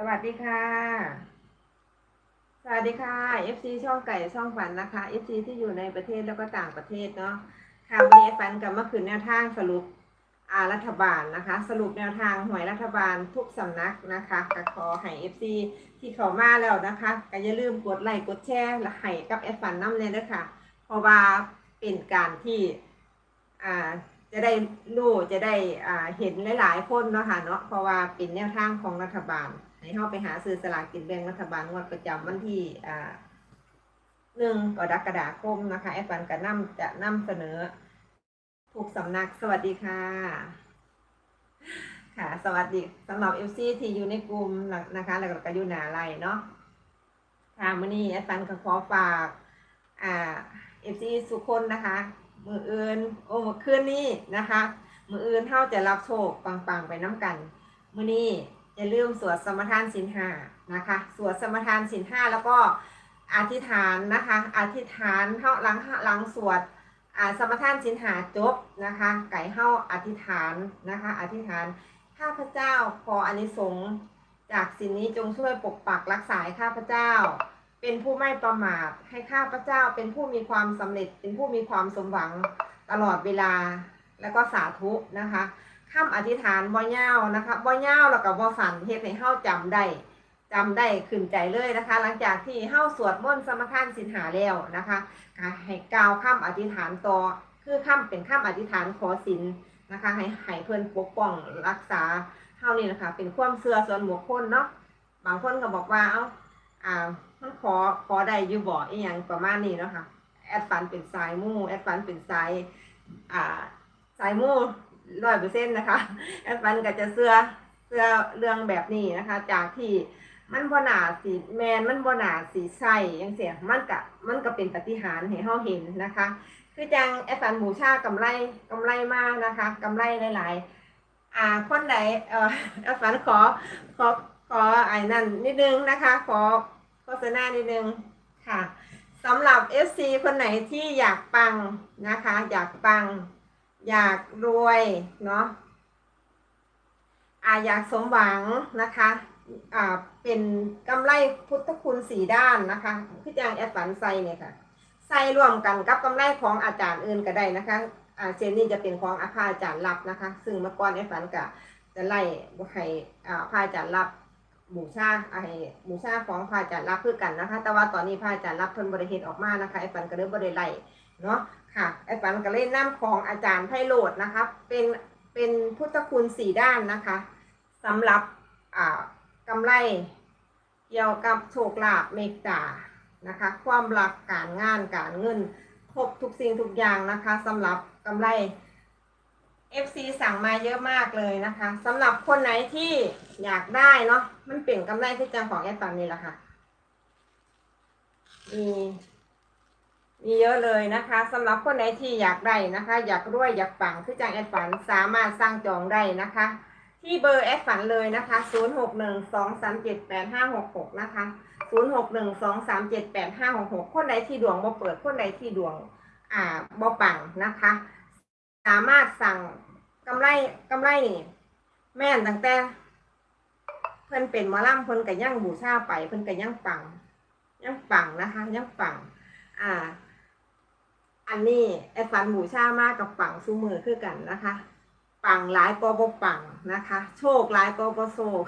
สวัสดีค่ะ สวัสดีค่ะ FC ช่องไก่ช่องฝันนะคะ FC ที่อยู่ในประเทศแล้วก็ต่างประเทศเนาะค่ะวันนี้ฝันกับเมื่อคืนแนวทางสรุปอารัฐบาลนะคะ สรุปแนวทางหวยรัฐบาลทุกสำนักนะคะก็ขอให้ FC ที่เขามาแล้วนะคะก็อย่าลืมกดไลค์กดแชร์และให้กับแอดฝันน้ำเลยด้วยค่ะเพราะว่าเป็นการที่อ่าจะได้รู้จะได้อ่าเห็นหลาย ๆ คนเนาะค่ะเนาะเพราะว่าเป็นแนวทางของรัฐบาล ให้เข้าไปหาซื้อสลากกินแบ่งรัฐบาลงวดประจำวันที่หนึ่งกรกฎาคมนะคะแอดฟันกับนำจะนำเสนอ ถูกสำนักสวัสดีค่ะ ค่ะสวัสดีสำหรับเอฟซีที่อยู่ในกลุ่มนะคะ แล้วก็อยู่หนาไรเนาะค่ะมื่อนี้แอดฟันก็ขอฝากอ่าเอฟซีสุคนนะคะมืออื่นโอ้มือคืนนี้นะคะ มืออื่นเท่าจะรับโชคปังๆไปน้ำกันมื่อนี้ อย่าลืมสวดสมทานสินห้านะคะสวดสมทานสินห้าแล้วก็อธิษฐานนะคะ อธิษฐานเท่าหลังหลังสวดอ่าสมทานสินหาจบนะคะ ไก่เฮาอธิษฐานนะคะ อธิษฐานข้าพเจ้าขออานิสงส์จากสิ่งนี้จงช่วยปกปักรักษาข้าพเจ้า เป็นผู้ไม่ประมาทให้ข้าพเจ้าเป็นผู้มีความสำเร็จ เป็นผู้มีความสมหวังตลอดเวลาแล้วก็สาธุนะคะ คำอธิษฐานบ่ยาวนะคะบ่ยาวแล้วก็บ่สั่นเฮ็ดให้เฮาจำได้จำได้ขึ้นใจเลยนะคะ หลังจากที่เฮาสวดมนต์สมทานสินหาแล้วนะคะก็ให้กล่าวคำอธิษฐานต่อคือคำเป็นคำอธิษฐานขอสินนะคะ ให้ให้เพิ่นปกป้องรักษาเฮานี่นะคะ เป็นความเชื่อส่วนบุคคลเนาะบางคนก็บอกว่าเอ้าอ่ามันขอขอได้อยู่บ่อีหยังประมาณนี้เนาะค่ะแอดฟันเป็นสายมู่แอดฟันเป็นสายอ่าสายมู่ ร้อยเปอร์เซ็นต์นะคะแอดฟันก็จะเสื้อเสื้อเรื่องแบบนี้นะคะ จากที่มันบ่หนาสีแมนมันบ่หนาสีใสยังเสียมันกะมันก็เป็นปฏิหารให้เฮาเห็นนะคะ คือจังแอดฟันบูชากำไรกำไรมากนะคะกำไรหลาย ๆ อ่าคนไหนเอ่อแอดฟันขอขอขอไอ้นั่นนิดนึงนะคะ ขอโฆษณานิดนึงค่ะสำหรับ FC คนไหนที่อยากปังนะคะ อยากปัง อยากรวยเนาะอ่าอยากสมหวังนะคะอ่าเป็นกำไรพุทธคุณสีด้านนะคะคืออย่างแอดฝันใส่เนี่ยค่ะใส่ร่วมกันกับกำไรของอาจารย์อื่นก็ได้นะคะอ่าเซนนี่จะเป็นของอาภาอาจารย์รับนะคะ ซึ่งเมื่อก่อนแอดฝันก็จะไล่ให้อ่าพระอาจารย์รับบูชาอ่าให้บูชาของพระอาจารย์รับเพื่อกันนะคะ แต่ว่าตอนนี้พระอาจารย์รับเพิ่นบริเหตุออกมานะคะแอดฝันก็เลยบริไล่เนาะ ค่ะไอ้ฝันก็เล่นน้ำของอาจารย์ไพโรดนะคะ เป็นเป็นพุทธคุณสี่ด้านนะคะสำหรับอ่ากำไรเกี่ยวกับโชคลาภเมตตานะคะ ความรักการงานการเงินครบทุกสิ่งทุกอย่างนะคะสำหรับกำไร FC สั่งมาเยอะมากเลยนะคะสำหรับคนไหนที่อยากได้เนาะมันเป็นกำไรที่จังของแอดฟันนี่แหละค่ะมี มีเยอะเลยนะคะสำหรับคนไหนที่อยากได้นะคะ อยากรวยอยากปังคือจังแอดฝันสามารถสร้างจองได้นะคะ ที่เบอร์แอดฝันเลยนะคะ 0 6 1 2 3 7 8 5 6 6 นะคะ 0 6 1 2 3 7 8 5 6 6 คนใดที่ดวงบ่เปิดคนใดที่ดวงอ่าบ่ปังนะคะ สามารถสั่งกำไรกำไรนี่แม่นตั้งแต่เพิ่นเป็นมอล่ำเพิ่นก็ยังบูชาไปเพิ่นก็ยังปังยังปังนะคะยังปังอ่า อันนี้ไอ้ฟันหมูชามากกับปังซูมือคือกันนะคะปังหลายกบปังนะคะ โชคหลายกบโชค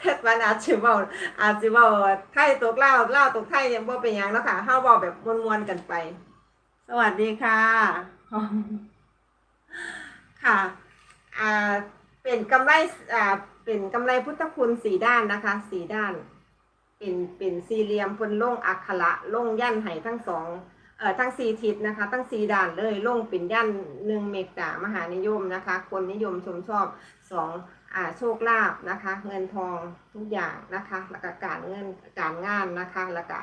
ไอ้ฟันอาจจะเว้าอาจจะเว้าไทยตกเล่าเล่าตกไทยยังบ่เป็นหยังแล้วค่ะเฮาเว้าแบบมวนๆกันไป สวัสดีค่ะ ค่ะอ่าเป็นกำไรอ่าเป็นกำไรพุทธคุณสีด้านนะคะสีด้าน เป็นเป็นสี่เหลี่ยมพนล่งอักขระล่งยันให้ทั้งสอง เอ่อทั้งสี่ทิศนะคะทั้งสี่ด้านเลยลงเป็นยันหนึ่งเมตตามหานิยมนะคะ คนนิยมชมชอบสองอ่าโชคลาภนะคะ เงินทองทุกอย่างนะคะแล้วก็การเงินการงานนะคะแล้วก็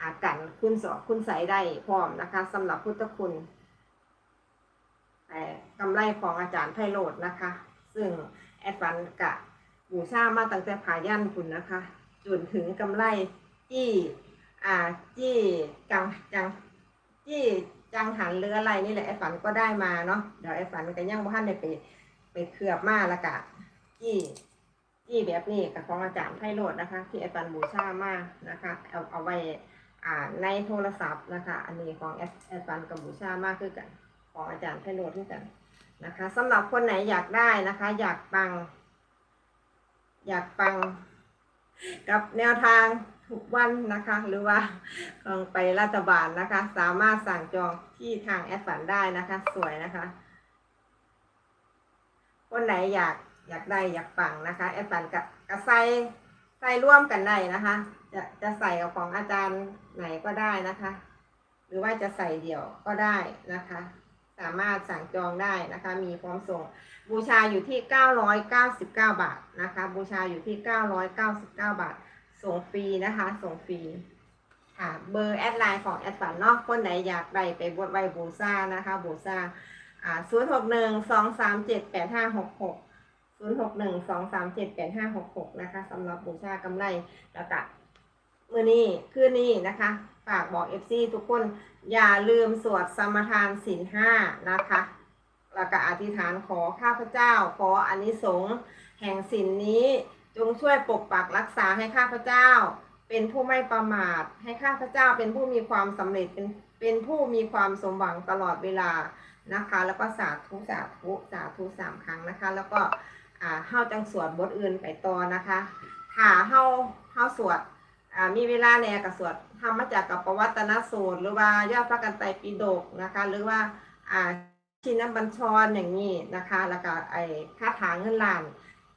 อาการคุณสอบคุณใสได้พร้อมนะคะสำหรับพุทธคุณแต่กำไรของอาจารย์ไพโรจนะคะ ซึ่งแอดฟันกะบูชามาตั้งแต่ผายันคุณนะคะจนถึงกำไรจี้อ่าจี้จังจัง จี้จังหันเรืออะไรนี่แหละไอ้ฝันก็ได้มาเนาะเดี๋ยวไอ้ฝันก็ยังบ่ทันได้ไปไปเคลือบมาล้วกะจี้จี้แบบนี้กับของอาจารย์ไพโรจน์นะคะ ที่ไอาจารย์บูชามากนะคะ เอาเอาไว้อ่าในโทรศัพท์นะคะ อันนี้ของแอดอาจารย์กับบูชามากคือกัน ของอาจารย์ไพโรจน์คือกันนะคะสำหรับคนไหนอยากได้นะคะ อยากปัง อยากปังกับแนวทาง ทุกวันนะคะ หรือว่าลองไปรัฐบาลนะคะ สามารถสั่งจองที่ทางแอดฝันได้นะคะ สวยนะคะ คนไหนอยากอยากได้อยากปังนะคะ แอดฝันกับกับใส่ใส่ร่วมกันได้นะคะ จะจะใส่กับของอาจารย์ไหนก็ได้นะคะ หรือว่าจะใส่เดี่ยวก็ได้นะคะ สามารถสั่งจองได้นะคะ มีพร้อมส่งบูชาอยู่ที่ 999 บาทนะคะ บูชาอยู่ที่ 999 บาท ส่งฟรีนะคะ ส่งฟรีค่ะ เบอร์แอดไลน์ของแอดฝันเนาะคนไหนอยากได้ไปบวชไว้บูชานะคะบูชาอ่า061 237 8566 061 237 8566นะคะสำหรับบูชากำไรแล้วก็มือนี้คืนนี้นะคะฝากบอก FC ทุกคนอย่าลืมสวดสมทานศีลห้านะคะแล้วก็อธิษฐานขอข้าพเจ้า ขออานิสงส์แห่งศีลนี้ จงช่วยปกปักรักษาให้ข้าพเจ้า เป็นผู้ไม่ประมาท ให้ข้าพเจ้าเป็นผู้มีความสำเร็จเป็นเป็นผู้มีความสมหวังตลอดเวลานะคะ แล้วก็สาธุสาธุสาธุสามครั้งนะคะ แล้วก็อ่าเฮาจังสวดบทอื่นไปต่อนะคะถ้าเฮาเฮาสวดอ่ามีเวลาแหน่กับสวดทำมาจากกับประวัตนสูตร หรือว่ายอดพระกันไตปิฎกนะคะ หรือว่าอ่าชินบัญชรอย่างนี้นะคะ แล้วก็ไอ้คาถาเงินล้าน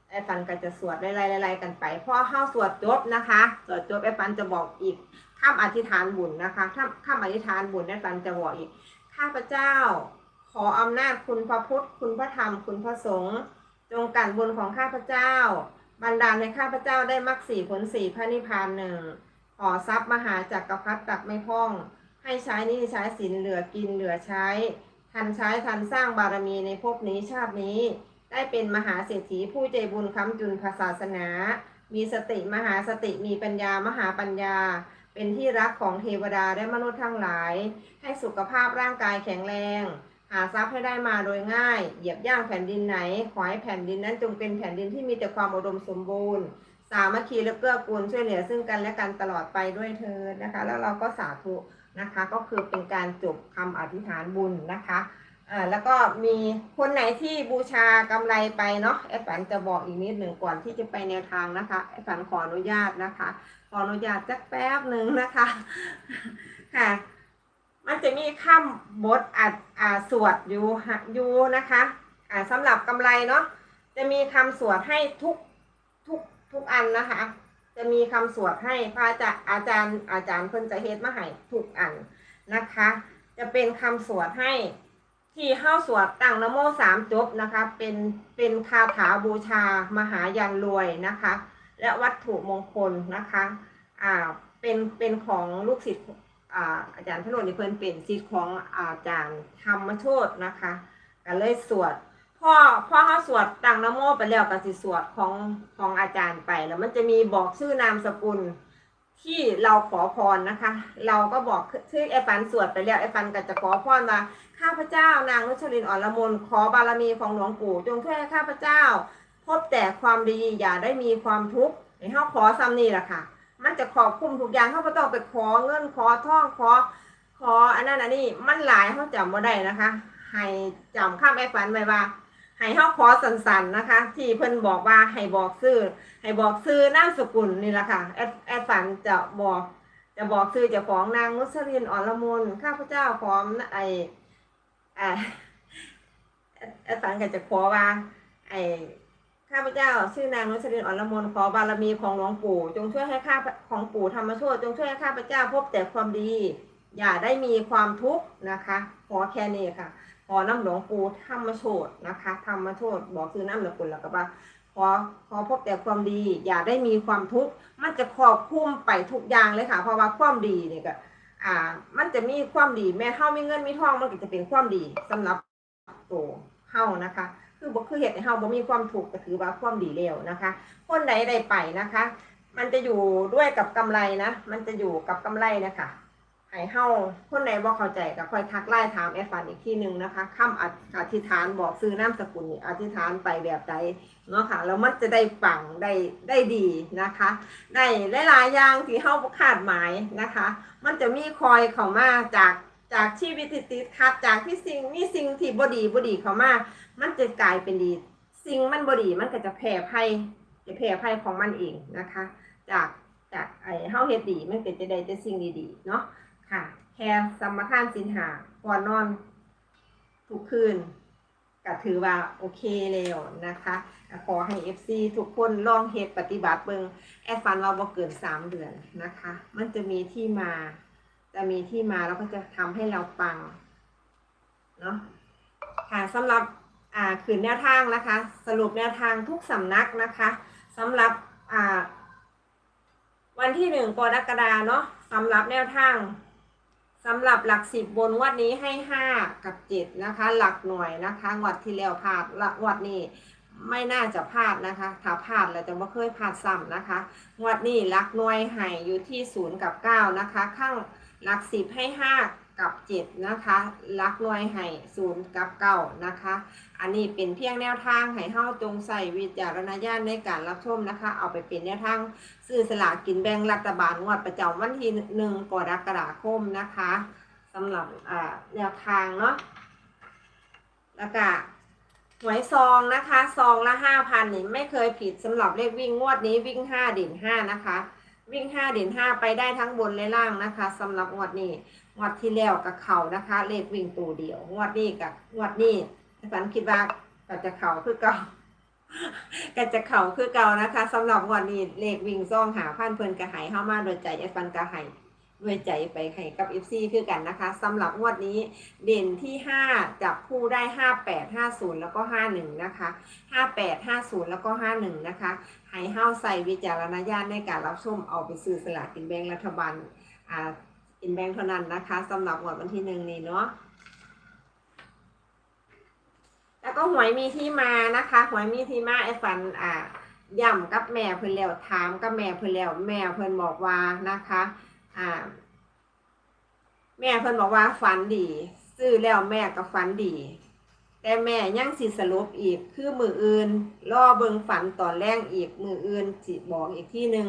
ไอ้ปันก็จะสวดไล่ๆๆกันไปพอเข้าสวดจบนะคะ สวดจบไอ้ปันจะบอกอีกข้ามอธิษฐานบุญนะคะข้ามข้ามอธิษฐานบุญไอ้ปันจะบอกอีก ข้าพเจ้า ขออำนาจคุณพระพุทธ คุณพระธรรม คุณพระสงฆ์จงกันบุญของข้าพเจ้า บันดาลให้ข้าพเจ้าได้มรรคสี่ผลสี่พระนิพพานหนึ่งขอทรัพย์มหาจักรพรรดิตักไม่พ้อง ให้ใช้นี่ใช้สินเหลือกินเหลือใช้ ทันใช้ทันสร้างบารมีในภพนี้ชาตินี้ ได้เป็นมหาเศรษฐีผู้ใจบุญค้ำจุนศาสนา มีสติมหาสติมีปัญญามหาปัญญา เป็นที่รักของเทวดาและมนุษย์ทั้งหลาย ให้สุขภาพร่างกายแข็งแรง หาทรัพย์ให้ได้มาโดยง่าย เหยียบย่างแผ่นดินไหน ขอให้แผ่นดินนั้นจงเป็นแผ่นดินที่มีแต่ความอุดมสมบูรณ์ สามัคคีและเกื้อกูลช่วยเหลือซึ่งกันและกันตลอดไปด้วยเธอนะคะ แล้วเราก็สาธุนะคะ ก็คือเป็นการจบคำอธิษฐานบุญนะคะ อ่าแล้วก็มีคนไหนที่บูชากำไรไปเนาะไอ้ฝันจะบอกอีกนิดหนึ่งก่อนที่จะไปแนวทางนะคะไอ้ฝันขออนุญาตนะคะ ขออนุญาตจักแป๊บหนึ่งนะคะค่ะมันจะมีคำบทอัดอ่าสวดอยู่ฮะอยู่นะคะอ่าสำหรับกำไรเนาะจะมีคำสวดให้ทุกทุกทุกอันนะคะ จะมีคำสวดให้พระอาจารย์อาจารย์อาจารย์เพิ่นจะเฮ็ดมาให้ทุกอันนะคะ จะเป็นคำสวดให้ ที่เข้าสวดตั้งนโมสามจบนะคะ เป็นเป็นคาถาบูชามหายันรวยนะคะ และวัตถุมงคลนะคะอ่าเป็นเป็นของลูกศิษย์อ่าอาจารย์พระนนี่เพิ่นเป็นศิษย์ของอาจารย์ธรรมโชตนะคะก็เลยสวดพ่อพ่อเขาสวดตั้งนโมไปแล้วก็สิสวดของของอาจารย์ไปแล้วมันจะมีบอกชื่อนามสกุล ที่เราขอพรนะคะ เราก็บอกชื่อไอ้ฟันสวดไปแล้วไอ้ฟันก็จะขอพรว่าข้าพเจ้านางนุชลินอ่อนละมนขอบารมีของหลวงปู่จงช่วยให้ข้าพเจ้า พบแต่ความดีอย่าได้มีความทุกข์ในเฮาขอซ้ำนี่แหละค่ะ มันจะขอบคุมทุกอย่างเขาก็ต้องไปขอเงินขอท่องขอ ขออันนั้นอันนี้มันหลายเขาจำบ่ได้นะคะ ให้จำข้ามไอ้ฝันไว้ว่า ให้เขาขอสันๆนะคะ ที่เพิ่นบอกว่าให้บอกซื้อให้บอกซื้อนามสกุลนี่แหละค่ะแอดแอดฝันจะบอกจะบอกซื้อจ้าของนางนุสรินอ่อนละมุนข้าพเจ้าพร้อมไอไอแอดฝันก็จะขอว่า ไอข้าพเจ้าชื่อนางนุชรินอ่อนละมนขอบารมีของหลวงปู่ จงช่วยให้ข้าของปู่ธรรมโชตจงช่วยให้ข้าพเจ้าพบแต่ความดี อย่าได้มีความทุกข์นะคะ ขอแค่นี้ค่ะ ขอน้ำหลวงปู่ธรรมโชตนะคะธรรมโชตบอกคือน้ำหลวงปู่แล้วก็ว่าขอขอพบแต่ความดี อย่าได้มีความทุกข์มันจะครอบคลุมไปทุกอย่างเลยค่ะ เพราะว่าความดีเนี่ยก็อ่า มันจะมีความดีแม้เฮามีเงินมีทองมันก็จะเป็นความดีสำหรับตัวเฮานะคะ คือบ่คือเหตุให้เฮาบ่มีความถูกข์ก็ถือว่าความดีแล้วนะคะ คนใดได้ไปนะคะ มันจะอยู่ด้วยกับกำไรนะ มันจะอยู่กับกำไรนะคะ ให้เฮาคนไหนบ่เข้าใจก็ค่อยทักไลน์ถามแอดฟันอีกที่หนึ่งนะคะคำอธิษฐานบอกซื้อนามสกุลอธิษฐานไปแบบใดเนาะค่ะแล้วมันจะได้ปังได้ได้ดีนะคะ ได้หลายๆอย่างที่เฮาบ่คาดหมายนะคะ มันจะมีคอยเข้ามาจากจากชีวิตติดขัดจากที่สิ่งมีสิ่งที่บ่ดีบ่ดีเข้ามามันจะกลายเป็นดี สิ่งมันบ่ดีมันก็จะแผ่ภัยจะแผ่ภัยของมันเองนะคะ จากจากไอ้เฮาเฮ็ดดีมันก็จะได้แต่สิ่งดีๆเนาะ ค่ะแค่สมทานสินหาก่อนนอนทุกคืนก็ถือว่าโอเคแล้วนะคะขอให้ FC ทุกคนลองเฮ็ดปฏิบัติเบิ่งแอดฟันว่าบ่เกิน3เดือนนะคะ มันจะมีที่มา จะมีที่มาแล้วก็จะทำให้เราปังเนาะค่ะสำหรับอ่าคืนแนวทางนะคะ สรุปแนวทางทุกสำนักนะคะสำหรับอ่าวันที่หนึ่งกรกฎาเนาะสำหรับแนวทาง สำหรับหลักสิบบนงวัดนี้ให้ห้ากับเจ็ดนะคะ หลักหน่วยนะคะงวดที่แล้วพลาดละงวดนี้ไม่น่าจะพลาดนะคะ ถ้าพลาดเราจะไม่เคยพลาดซ้ำนะคะงวดนี้หลักหน่วยให้อยู่ที่ศูนย์กับเก้านะคะ ข้างหลักสิบให้ห้า กับเจ็ดนะคะลักหน่วยให้ศูนย์กับเก้านะคะ อันนี้เป็นเพียงแนวทางให้เฮาจงใส่วิจารณญาณในการรับชมนะคะ เอาไปเป็นแนวทางซื้อสลากกินแบ่งรัฐบาลงวดประจำวันที่หนึ่งกรกฎาคมนะคะสำหรับแนวทางเนาะแล้วก็หวยซองนะคะซองละห้าพันนี่ไม่เคยผิดสำหรับเลขวิ่งงวดนี้วิ่งห้าเด่นห้านะคะ วิ่งห้าเด่นห้าไปได้ทั้งบนและล่างนะคะสำหรับงวดนี้ งวดที่แล้วกับเขานะคะ เลขวิ่งตัวเดียวงวดนี้กับงวดนี้ฝันคิดว่าก็จะเข่าคือเก่าก็จะเข่าคือเก่านะคะสำหรับวันนี้เลขวิ่งซ่องหาพันเพลินกระหายเข้ามาโดยใจไอ้ฟันกระหายด้วยใจไปให้กับ FC คือกันนะคะสำหรับงวดนี้เด่นที่ 5 จับคู่ได้ 58 50 แล้วก็ 51 นะคะ 58 50 แล้วก็ 51 นะคะให้เฮ้าใส่วิจารณญาณในการรับชมเอาไปซื้อสลากกินแบ่งรัฐบาลอ่า กินแบงเท่านั้นนะคะสำหรับงวดวันที่หนึ่งนี้เนาะแล้วก็หวยมีที่มานะคะหวยมีที่มาไอ้ฝันอ่าย่ำกับแม่เพิ่นแล้วถามกับแม่เพิ่นแล้วแม่เพิ่นบอกว่านะคะอ่าแม่เพิ่นบอกว่าฝันดี ซื้อแล้วแม่ก็ฝันดี แต่แม่ยังสิสรุปอีกคือมืออื่นรอเบิงฝันตอนแรกอีกมืออื่นสิบอกอีกที่หนึ่ง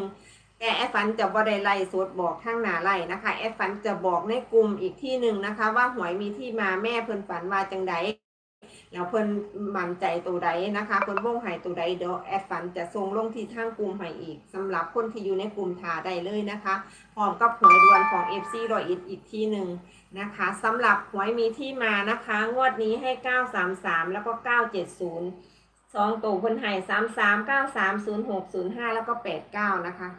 แต่แอดฝันจะบ่ได้ไล่สดบอกข้างหน้าไล่นะคะแอดฝันจะบอกในกลุ่มอีกที่หนึ่งนะคะ ว่าหวยมีที่มาแม่เพิ่นฝันว่าจังใดแล้วเพิ่นมั่นใจตัวใดนะคะเพิ่นวงหายตัวใดเดี๋ยวแอดฟันจะส่งลงที่ทางกลุ่มให้อีกสำหรับคนที่อยู่ในกลุ่มทาได้เลยนะคะพร้อมกับหวยดวนของ FC รอยอิดอีกที่หนึ่งนะคะสำหรับหวยมีที่มานะคะ งวดนี้ให้ 933 แล้วก็ 970สองตัวเพิ่นให้33 93 06 05 แล้วก็ 89 นะคะ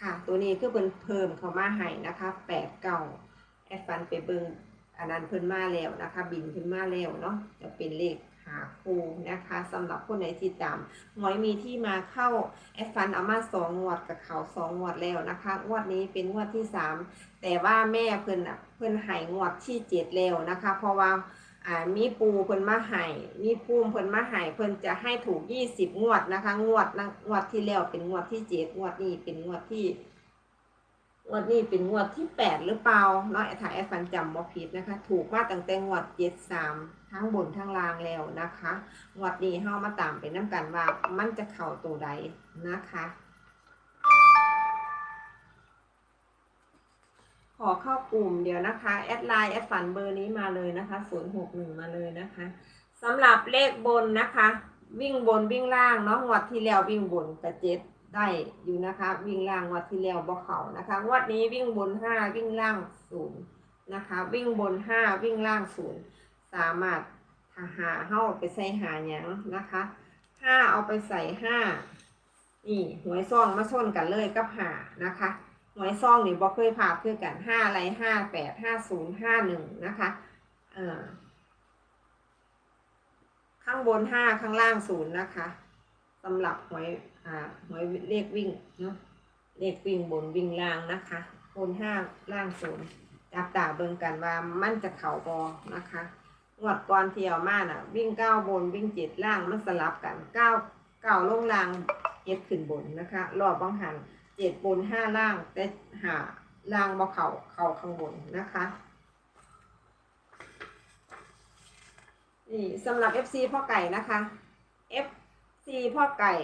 ค่ะ ตัวนี้คือเพิ่นเพิ่มเข้ามาให้นะคะ89แอดฟันไปเบิงอันนั้นเพิ่นมาแล้วนะคะ บินขึ้นมาแล้วเนาะจะเป็นเลขหาคูนะคะสำหรับคนไหนที่ตามหวยมีที่มาเข้าแอดฟันเอามาสองงวดกับเขาสองงวดแล้วนะคะงวดนี้เป็นงวดที่สามแต่ว่าแม่เพิ่นอะเพิ่นใหายงวดที่เจ็ดแล้วนะคะ เพราะว่า อ่ามีปูเพิ่นมาใหายมีภูมิเพิ่นมาใหายเพิ่นจะให้ถูกยี่สิบงวดนะคะ งวดนะงวดที่แล้วเป็นงวดที่เจ็ดงวดนี้เป็นงวดที่งวดนี้เป็นงวดที่แปดหรือเปล่าเนาะถ้าแอดฟันจำบ่ผิดนะคะ ถูกมาตั้งแต่งวดเจ็ดสามทั้งบนทั้งล่างแล้วนะคะ งวดนี้เฮามาตามไปน้ำกันว่ามันจะเข้าตัวใดนะคะ ขอเข้ากลุ่มเดี๋ยวนะคะแอดไลน์แอดฝันเบอร์นี้มาเลยนะคะ061มาเลยนะคะสำหรับเลขบนนะคะ วิ่งบนวิ่งล่างเนาะงวดที่แล้ววิ่งบนกระเจ็ดได้อยู่นะคะ วิ่งล่างงวดที่แล้วบ่เขานะคะงวดนี้วิ่งบนห้าวิ่งล่างศูนย์นะคะ วิ่งบนห้าวิ่งล่างศูนย์สามารถหาหาเฮ้าไปใส่หาหยังนะคะห้าเอาไปใส่ห้านี่หวยซ่องมาชนกันเลยกับหานะคะ หวยซองนี่บ่เคยพาคือกันห้าอะไรห้าแปดห้าศูนย์ห้าหนึ่งนะคะอ่อข้างบนห้าข้างล่างศูนย์นะคะสำหรับหวยอ่าหวยเลขวิ่งเนาะเลขวิ่งบนวิ่งล่างนะคะบนห้าล่างศูนย์จับตาเบิ่งกันว่ามันจะเข่าบอนะคะงวดก่อนเที่ยวมาน่ะ วิ่งเก้าบนวิ่งเจ็ดล่างมันสลับกันเก้าเก้าลงล่างเจ็ดขึ้นบนนะคะ รอบบางหัน เจ็ดบนห้าล่าง แต่หาล่างบ่เข่าเข่าข้างบนนะคะนี่สำหรับ FC พ่อไก่นะคะ FC พ่อไก่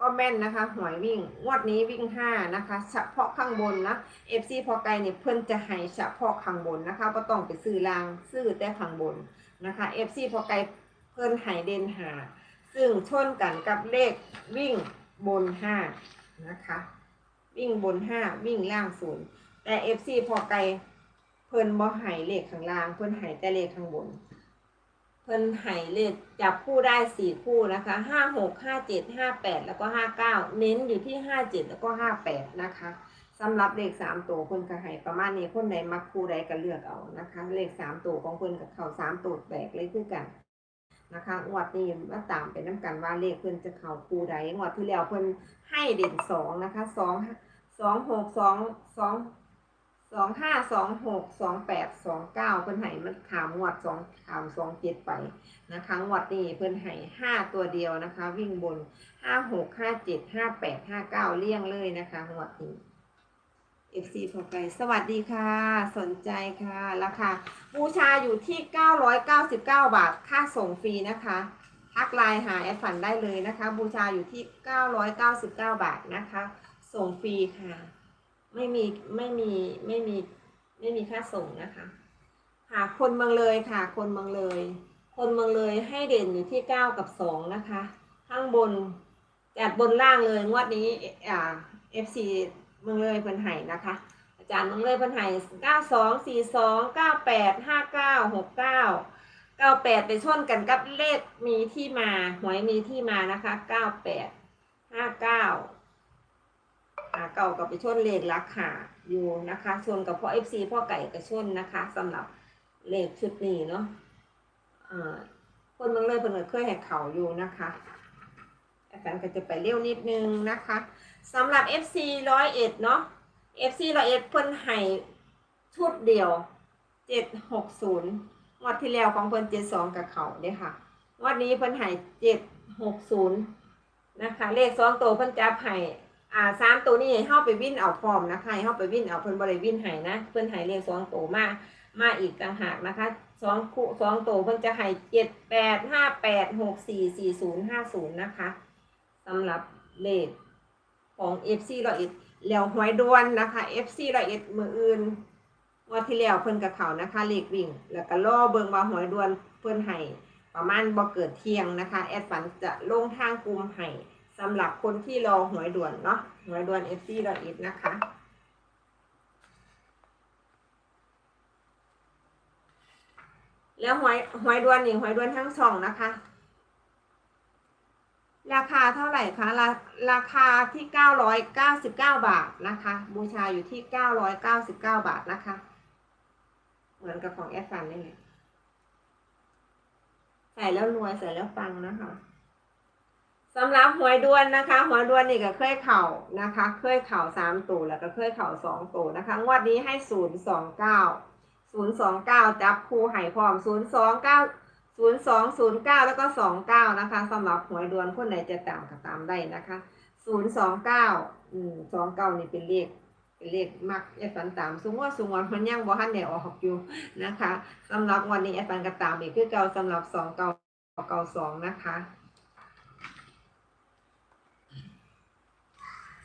ก็แม่นนะคะ หวยวิ่งงวดนี้วิ่งห้านะคะเฉพาะข้างบนนะ FC พ่อไก่เนี่ยเพิ่นจะให้เฉพาะข้างบนนะคะก็ต้องไปซื้อรางซื้อแต่ข้างบนนะคะ FC พ่อไก่เพิ่นให้เด่นหาซึ่งชนกันกับเลขวิ่งบนห้านะคะ วิ่งบนห้าวิ่งล่างศูนย์แต่ FC พอไกลเพิ่นบ่ให้เลขข้างล่าง เพิ่นให้แต่เลขข้างบน เพิ่นให้เลขจับคู่ได้สี่คู่นะคะห้าหกห้าเจ็ดห้าแปดแล้วก็ห้าเก้าเน้นอยู่ที่ห้าเจ็ดแล้วก็ห้าแปดนะคะสำหรับเลขสามตัวเพิ่นก็ให้ประมาณนี้คนใดมักคู่ใดก็เลือกเอานะคะ เลขสามตัวของเพิ่นกับเขาสามตัวแตกเลยคือกันนะคะงวดนี้มาตามเป็นน้ำกันว่าเลขเพิ่นจะเข้าคู่ใดงวดที่แล้วเพิ่นให้เด่นสองนะคะสอง สองหกสองสองสองห้าสองหกสองแปดสองเก้าเพิ่นให้มันขามงวดสองขามสองเจ็ดไปนะคะงวดนี้เพิ่นให้ห้าตัวเดียวนะคะ วิ่งบนห้าหกห้าเจ็ดห้าแปดห้าเก้าเลี่ยงเลยนะคะงวดนี้ FC พอไปสวัสดีค่ะ สนใจค่ะราคาบูชาอยู่ที่999บเก้าบาทค่าส่งฟรีนะคะทักไลน์หาแอดฝันได้เลยนะคะ บูชาอยู่ที่999บาทนะคะ ส่งฟรีค่ะ ไม่มีไม่มีไม่มีไม่มีค่าส่งนะคะหาคนเมืองเลยค่ะ คนเมืองเลย คนเมืองเลยให้เด่นอยู่ที่9กับ2นะคะ ข้างบนจัดบนล่างเลยงวดนี้อ่า FC เมืองเลยเพิ่นไห้นะคะ อาจารย์เมืองเลยเพิ่นไห้เก้าสองสี่สองเก้าแปดห้าเก้าหกเก้าเก้าแปดไปชนกันกับเลขมีที่มาหวยมีที่มานะคะเก้าแปดห้าเก้า่าเก่ากับไปชนเลขลักหาอยู่นะคะชนกับพ่อเอฟซีพ่อไก่กับชนนะคะสำหรับเลขชุดนี้เนาะคนเมืองเลยเพิ่นเคยให้เขาอยู่นะคะอาจารย์ก็จะไปเร็วนิดนึงนะคะสำหรับ FC ร้อยเอ็ดเนาะ FC ร้อยเอ็ดเพิ่นให้ชุดเดียวเจ็ดหกศูนย์งวดที่แล้วของเพิ่นเจ็ดสองกับเขาเนี่ยค่ะงวดนี้เพิ่นให้เจ็ดหกศูนย์นะคะ เลขสองตัวเพิ่นจับให้ อ่าสามตัวนี้ให้เฮาไปวิ่นเอาพร้อมนะคะให้เฮาไปวิ่นเอาเพิ่นบ่ได้วิ่นให้นะเพิ่นให้เลขสองตัวมามาอีกต่างหากนะคะสองคู่สองตัวเพิ่นจะให้เจ็ดแปดห้าแปดหกสี่สี่ศูนย์ห้าศูนย์นะคะสำหรับเลขของ FC ร้อยเอ็ดแล้วหวยดวนนะคะ FC ร้อยเอ็ดมืออื่นวันที่แล้วเพิ่นกับเขานะคะเลขวิ่ง แล้วก็ล่อเบิงว่าหวยดวนเพิ่นให้ประมาณบ่เกิดเที่ยงนะคะ แอดฝันจะลงทางกลุ่มให้ สำหรับคนที่รอหวยด่วนเนาะหวยด่วน FC ร้อยเอ็ดนะคะแล้วหวยหวยด่วนนี่หวยด่วนทั้งสองนะคะ ราคาเท่าไหร่คะราราคาที่999บาทนะคะ บูชาอยู่ที่999บาทนะคะ เหมือนกับของแอดฟันนี่แหละใส่แล้วรวยใส่แล้วปังนะคะ สำหรับหวยดวนนะคะหวยดวนนี่ก็เคยเข่านะคะ เคยเข่าสามตัวแล้วก็เคยเข่าสองตัวนะคะ งวดนี้ให้ศูนย์สองเก้าศูนย์สองเก้าจับคู่ไห่พร้อมศูนย์สองเก้าศูนย์สองศูนย์เก้าแล้วก็สองเก้านะคะสำหรับหวยดวนคนไหนจะตามก็ตามได้นะคะศูนย์สองเก้าอืมสองเก้านี่เป็นเลขเป็นเลขมักแอดฟันตามสูงว่าสูงวันมันยังบ่ทันได้ออกอยู่นะคะสำหรับวันนี้แอดฟันก็ตามอีกคือเก่าสำหรับสองเก้าเก้าสองนะคะ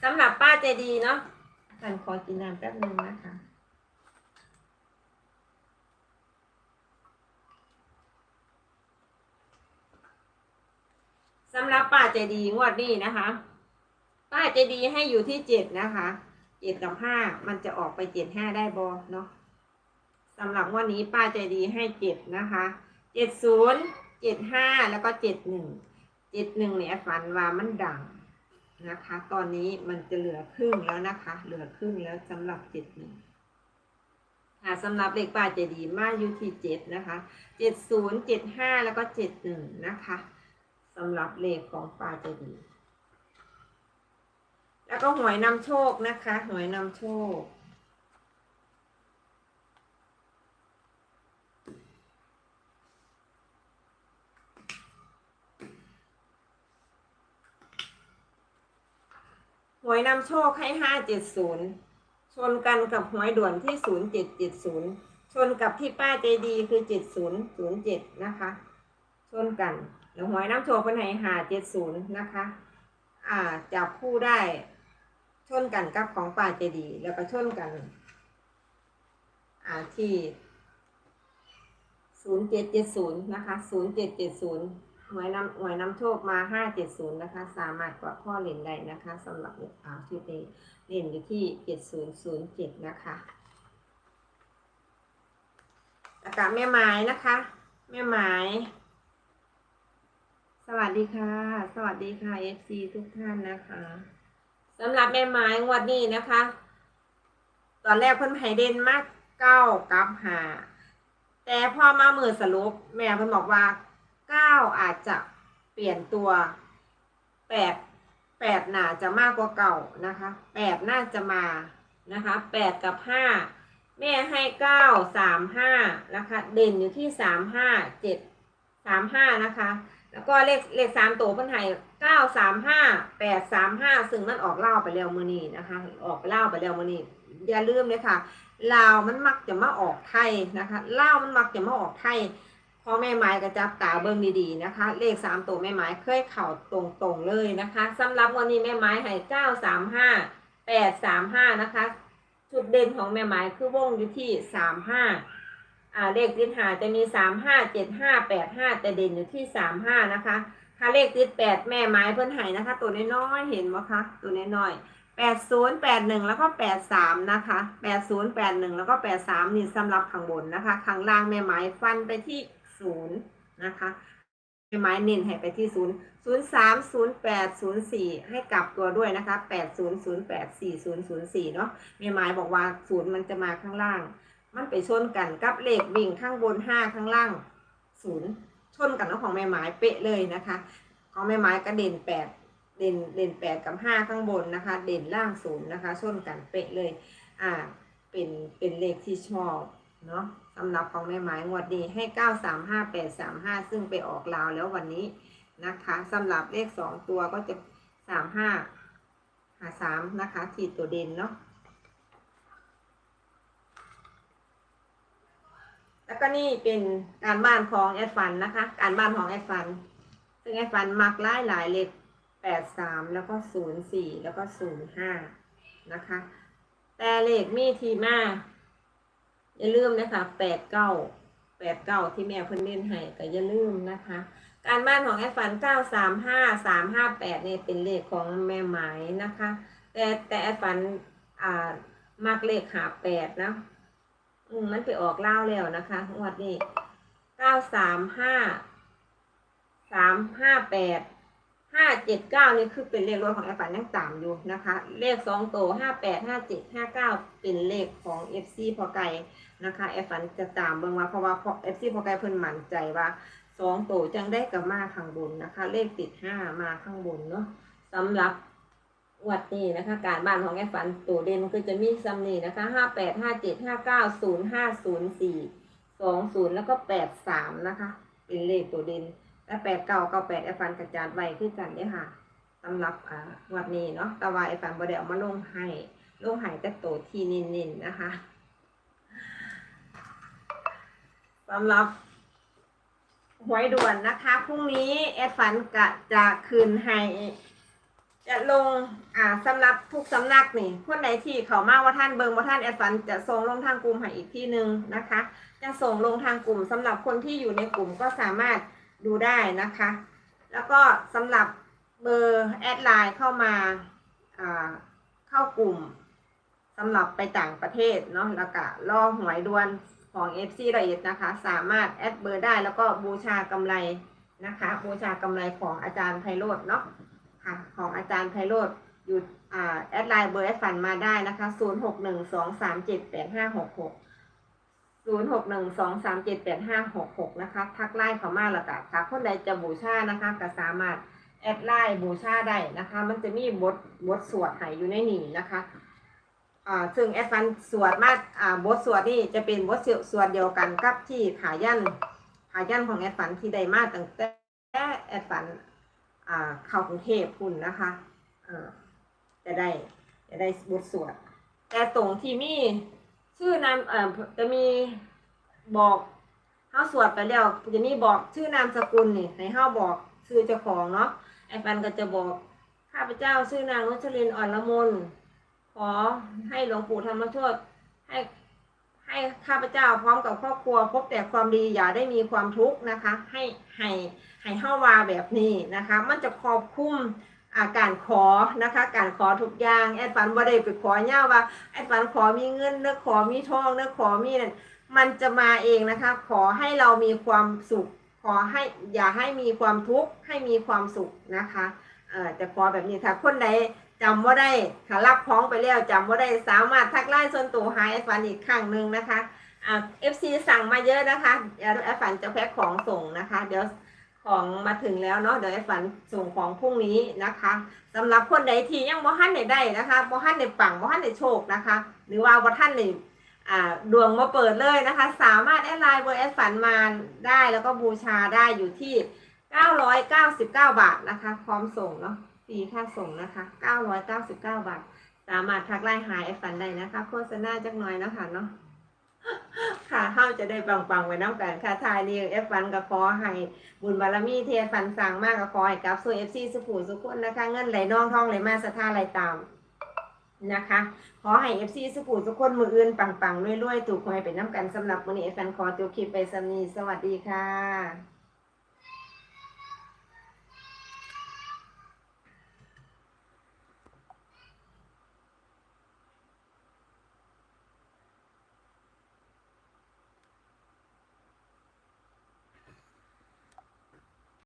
สำหรับป้าใจดีเนาะท่านขอกินน้ำแป๊บนึงนะคะ สำหรับป้าใจดีงวดนี้นะคะ ป้าใจดีให้อยู่ที่เจ็ดนะคะเจ็ดกับห้ามันจะออกไปเจ็ดห้าได้บอเนาะสำหรับงวันนี้ป้าใจดีให้เจ็ดนะคะเจ็ดศูนย์เจ็ดห้าแล้วก็เจ็ดหนึ่งเจ็ดหนึ่งเนี่ยฝันว่ามันดัง นะคะ ตอนนี้มันจะเหลือครึ่งแล้วนะคะ เหลือครึ่งแล้วสำหรับเจ็ดหนึ่งค่ะสำหรับเลขป่าเจดีมาอยู่ที่เจ็ดนะคะเจ็ดศูนย์เจ็ดห้าแล้วก็เจ็ดหนึ่งนะคะสำหรับเลขของป่าเจดีแล้วก็หวยนำโชคนะคะ หวยนำโชค หวยนำโชคให้ห้าเจ็ดศูนย์ชนกันกับหวยด่วนที่ศูนย์เจ็ดเจ็ดศูนย์ชนกับที่ป้าใจดีคือเจ็ดศูนย์ศูนย์เจ็ดนะคะ ชนกันแล้วหวยน้ำโชคเป็นไหหาเจ็ดศูนย์นะคะ อ่าจับคู่ได้ ชนกันกับของป้าใจดีแล้วก็ชนกัน อ่าที่ศูนย์เจ็ดเจ็ดศูนย์นะคะศูนย์เจ็ดเจ็ดศูนย์ หวยนำหวยนำโชคมาห้าเจ็ดศูนย์นะคะ สามารถกดข้อเล่นได้นะคะสำหรับอ่าชุดนี้เล่นอยู่ที่เจ็ดศูนย์ศูนย์เจ็ดนะคะแล้วก็แม่ไม้นะคะ แม่ไม้สวัสดีค่ะ สวัสดีค่ะ FC ทุกท่านนะคะสำหรับแม่ไม้งวดนี้นะคะ ตอนแรกเพิ่นให้เด่นมากเก้ากับหาแต่พอมามือสรุป แม่เพิ่นบอกว่า เก้าอาจจะเปลี่ยนตัวแปดแปดน่าจะมากกว่าเก่านะคะแปดน่าจะมานะคะแปดกับห้าแม่ให้เก้าสามห้านะคะ เด่นอยู่ที่สามห้าเจ็ดสามห้านะคะ แล้วก็เลขเลขสามตัวเพิ่นให้เก้าสามห้าแปดสามห้าซึ่งมันออกเล่าไปแล้วมือนี้นะคะ ออกไปเล่าไปแล้วมือนี้อย่าลืมเลยค่ะลาวมันมักจะมาออกไทยนะคะเล่าวมันมักจะมาออกไทย พอแม่ไม้ก็จับตาเบิ่งดีๆนะคะ เลขสามตัวแม่ไม้เคยเข่าตรงๆเลยนะคะสำหรับวันนี้แม่ไม้ให้เก้าสามห้าแปดสามห้านะคะจุดเด่นของแม่ไม้คือวงอยู่ที่สามห้าอ่าเลขติดหาจะมีสามห้าเจ็ดห้าแปดห้าแต่เด่นอยู่ที่สามห้านะคะถ้าเลขติดแปดแม่ไม้เพิ่นไห้นะคะ ตัวน้อยๆเห็นไหมคะ ตัวน้อยๆแปดศูนย์แปดหนึ่งแล้วก็แปดสามนะคะแปดศูนย์แปดหนึ่งแล้วก็แปดสามนี่สำหรับข้างบนนะคะข้างล่างแม่ไม้ฟันไปที่ ศูนย์นะคะแม่ไม้เน้นให้ไปที่ศูนย์ศูนย์สามศูนย์แปดศูนย์สี่ให้กลับตัวด้วยนะคะแปดศูนย์ศูนย์แปดสี่ศูนย์ศูนย์สี่เนาะม่ไม้บอกว่าศูนย์มันจะมาข้างล่าง มันไปชนกันกับเลขวิ่งข้างบนห้าข้างล่างศูนย์ชนกันกับของแม่ไม้เป๊ะเลยนะคะของแม่ไม้ก็เด่นแปดเด่นเด่นแปดกับห้าข้างบนนะคะ เด่นล่างศูนย์นะคะชนกันเป๊ะเลย อ่าเป็นเป็นเลขที่ชอบเนาะ สำหรับของแม่ไม้งวดนี้ให้เก้าสามห้าแปดสามห้าซึ่งไปออกลาวแล้ววันนี้นะคะสำหรับเลขสองตัวก็จะสามห้าสามนะคะที่ตัวเด่นเนาะแล้วก็นี่เป็นการบ้านของแอดฟันนะคะ การบ้านของแอดฟัน ซึ่งแอดฟันมักหลายหลายเลขแปดสามแล้วก็ศูนย์สี่แล้วก็ศูนย์ห้านะคะ แต่เลขมีทีมา อย่าลืมนะคะแปดเก้าแปดเก้าที่แม่เพิ่นเล่นให้ก็อย่าลืมนะคะ การบ้านของแอดฟันเก้าสามห้าสามห้าแปดเนี่ยเป็นเลขของแม่หมายนะคะ แต่แต่แอดฟันอ่ามักเลขหาแปดนะอืมมันไปออกเล่าแล้วนะคะงวดนี้เก้าสามห้าสามห้าแปด ห้าเจ็ดเก้านี่คือเป็นเลขรถของไอ้ฝันยังตามอยู่นะคะ เลขสองโตห้าแปดห้าเจ็ดห้าเก้าเป็นเลขของเอฟซีพอไก่นะคะไอ้ฝันจะตามเบิ่งว่าเพราะว่าเอฟซีพอไก่เพิ่นมั่นใจว่าสองโตจังได้กับมาข้างบนนะคะ เลขติดห้ามาข้างบนเนาะสำหรับวัดนี้นะคะ การบ้านของแอฟฟันตัวเด่นคือจะมีซัมนี่นะคะห้าแปดห้าเจ็ดห้าเก้าศูนย์ห้าศูนย์สี่สองศูนย์แล้วก็แปดสามนะคะ เป็นเลขตัวเด่น และแปดเก้าเก้าแปดแอฟฟันกระจายไว้คือกันเนี่ค่ะสำหรับวัดนี้เนาะแต่ว่าแอฟฟันบดเอามาลงให้ลงให้แต่โตทีนินๆนะคะสำหรับหวยด่วนนะคะพรุ่งนี้แอดฟันกะจะคืนให้จะลงอ่าสำหรับทุกสำนักนี่คนไหนที่เขามาว่าท่านเบิงว่าท่านแอดฟันจะส่งลงทางกลุ่มให้อีกที่หนึ่งนะคะ จะส่งลงทางกลุ่มสำหรับคนที่อยู่ในกลุ่มก็สามารถ ดูได้นะคะ แล้วก็สำหรับเบอร์แอดไลน์เข้ามาเข้ากลุ่มสำหรับไปต่างประเทศเนาะแล้วก็ล่อหวยดวนของ FC ละเอียดนะคะ สามารถแอดเบอร์ได้แล้วก็บูชากำไรนะคะ บูชากำไรของอาจารย์ไพโรจน์เนาะค่ะของอาจารย์ไพโรธอยู่อ่าแอดไลน์เบอร์แอดฟันมาได้นะคะ 0612378566 0 6 1 2 3 7 8 5 6 6นะคะทักไลน์เขามาแล้วก็ถ้าคนใดจะบูชานะคะก็สามารถแอดไลน์บูชาได้นะคะ มันจะมีบทบทสวดให้อยู่ในนี้นะคะอ่าซึ่งแอดฟันสวดมาอ่าบทสวดนี่จะเป็นบทสวดเดียวกันกับที่ขายันขายันของแอดฟันที่ได้มาตั้งแต่แอดฟันอ่าเข้ากรุงเทพคุณนะคะเออจะได้จะได้บทสวดแต่ตรงที่มี ชื่อนามเอ่อจะมีบอกเฮาสวดไปแล้วจะมีบอกชื่อนามสกุลนี่ให้เฮาบอกชื่อเจ้าของเนาะไอ้ฟันก็จะบอกข้าพเจ้าชื่อนางนุชลินอ่อนละมนขอให้หลวงปู่ธรรมโชตให้ให้ข้าพเจ้าพร้อมกับครอบครัว พบแต่ความดีอย่าได้มีความทุกข์นะคะ ให้ให้ให้เฮาวาแบบนี้นะคะ มันจะครอบคลุม อาการขอนะคะ การขอทุกอย่างแอดฟันบ่ได้ไปขอย่าว่าแอดฟันขอมีเงินเนื้อขอมีทองเนื้อขอมีนั่นมันจะมาเองนะคะ ขอให้เรามีความสุข ขอให้อย่าให้มีความทุกข์ให้มีความสุขนะคะเอ่อจะขอแบบนี้ถ้าคนใดจำว่าได้ถ้ารับของไปแล้วจำว่าได้สามารถทักไลน์ส่วนตัวหายแอดฟันอีกครั้งหนึ่งนะคะอ่า FC สั่งมาเยอะนะคะแอดฟันจะแพ็คของส่งนะคะ เดี๋ยว ของมาถึงแล้วเนาะเดี๋ยวไอ้ฝันส่งของพรุ่งนี้นะคะสำหรับคนใดที่ยังบ่ทันได้ได้นะคะบ่ทันได้ปังบ่ทันได้โชคนะคะ หรือว่าบ่ทันได้อ่าดวงมาเปิดเลยนะคะ สามารถแอดไลน์เบอร์แอดฝันมาได้แล้วก็บูชาได้อยู่ที่ 999 บาทนะคะ พร้อมส่งเนาะฟรีค่าส่งนะคะ 999 บาท สามารถทักไลน์หาแอดฝันได้นะคะ โฆษณาจักหน่อยนะคะเนาะ ค่ะเฮาจะได้ปังๆไว้น้ำกันค่ะทายเรียงเอฟฟันกับขอให้บุญบารมีเทียนฟันสังมากกับขอให้กับสู่เอฟซีสุผูสุขคนนะคะ เงินไหลน่องทองไหลมาสะท่าไหลตามนะคะ ขอให้เอฟซีสุผูสุขคนมืออื่นปังๆรวยๆถูกหวยเป็นน้ำกันสำหรับวันนี้เอฟฟันขอตัวคลิปไปสนีสวัสดีค่ะ